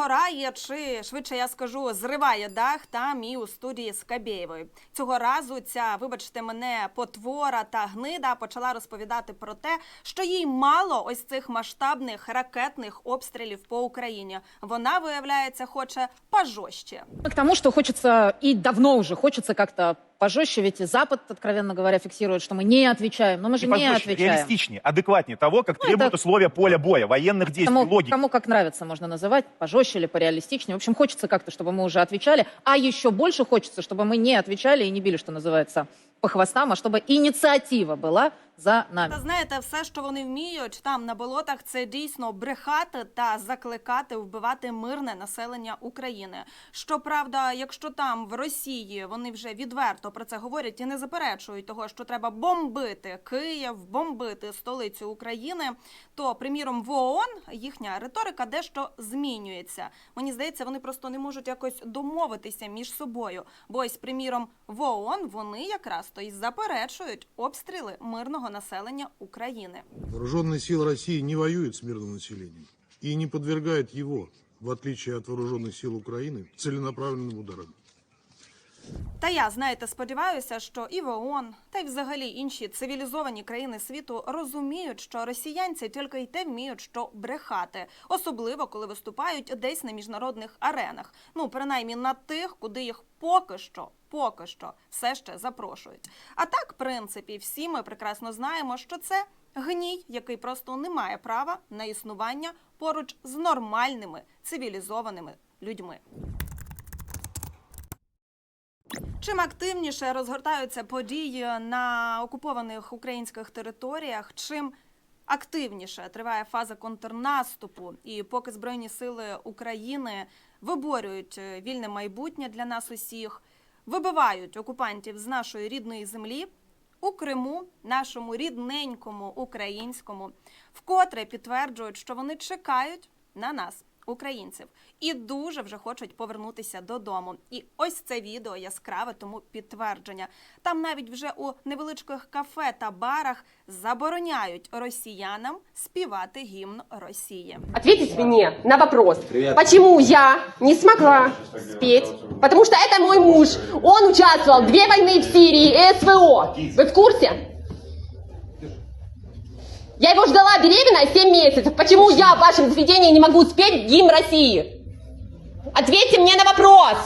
вигорає, чи швидше я скажу, зриває дах там і у студії Скабєєвої. Цього разу ця, вибачте мене, потвора та гнида почала розповідати про те, що їй мало ось цих масштабних ракетних обстрілів по Україні. Вона виявляється, хоче пожорстче. К тому, что хочется, и давно уже хочется как-то пожестче, ведь и Запад, откровенно говоря, фиксирует, что мы не отвечаем. Но мы же И не пожестче, отвечаем. реалистичнее, адекватнее того, как Ну, требуют это- условия поля боя, военных действий, Кому, логики. кому как нравится, можно называть, пожестче или пореалистичнее. В общем, хочется как-то, чтобы мы уже отвечали, а еще больше хочется, чтобы мы не отвечали и не били, что называется, по хвостам, а чтобы инициатива была за нами. Та знаєте, все, що вони вміють там на болотах, це дійсно брехати та закликати вбивати мирне населення України. Щоправда, якщо там в Росії вони вже відверто про це говорять і не заперечують того, що треба бомбити Київ, бомбити столицю України, то приміром в ООН їхня риторика дещо змінюється. Мені здається, вони просто не можуть якось домовитися між собою. Бо ось, приміром, в ООН вони якраз то й заперечують обстріли мирного населення України. Вооруженные силы России не воюют с мирным населением и не подвергают его, в отличие от вооруженных сил Украины, целенаправленным ударам. Та я знаєте, сподіваюся, що і в ООН, та й взагалі інші цивілізовані країни світу розуміють, що росіянці тільки й те вміють, що брехати, особливо коли виступають десь на міжнародних аренах. Ну принаймні на тих, куди їх поки що. Поки що все ще запрошують. А так, в принципі, всі ми прекрасно знаємо, що це гній, який просто не має права на існування поруч з нормальними цивілізованими людьми. Чим активніше розгортаються події на окупованих українських територіях, чим активніше триває фаза контрнаступу, і поки Збройні сили України виборюють е, вільне майбутнє для нас усіх, вибивають окупантів з нашої рідної землі. У Криму, нашому рідненькому українському, вкотре підтверджують, що вони чекають на нас, українців, і дуже вже хочуть повернутися додому. І ось це відео яскраве тому підтвердження. Там навіть вже у невеличких кафе та барах забороняють росіянам співати гімн Росії. Ответить мне на вопрос, почему я не смогла спеть, потому что это мой муж, он участвовал в две войны в Сирии и СВО. Вы в курсе? Я его ждала беременная 7 месяцев. Почему я в вашем заведении не могу спеть гимн России? Ответьте мне на вопрос.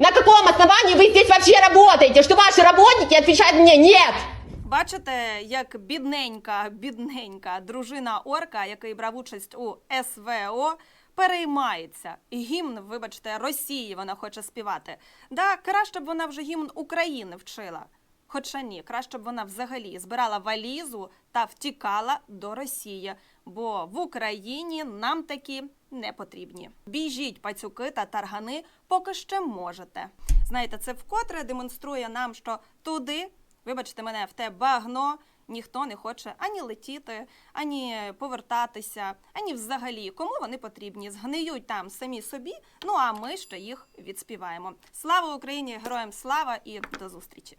На каком основании вы здесь вообще работаете? Что ваши работники отвечают мне нет? Бачите, як бідненька, бідненька дружина орка, який брав участь у СВО, переймається. Гімн, вибачте, Росії вона хоче співати. Да, краще б вона вже гімн України вчила. Хоча ні, краще б вона взагалі збирала валізу та втікала до Росії, бо в Україні нам такі не потрібні. Біжіть, пацюки та таргани, поки ще можете. Знаєте, це вкотре демонструє нам, що туди, вибачте мене, в те багно. Ніхто не хоче ані летіти, ані повертатися, ані взагалі кому вони потрібні. Згниють там самі собі. Ну а ми ще їх відспіваємо. Слава Україні! Героям слава і до зустрічі!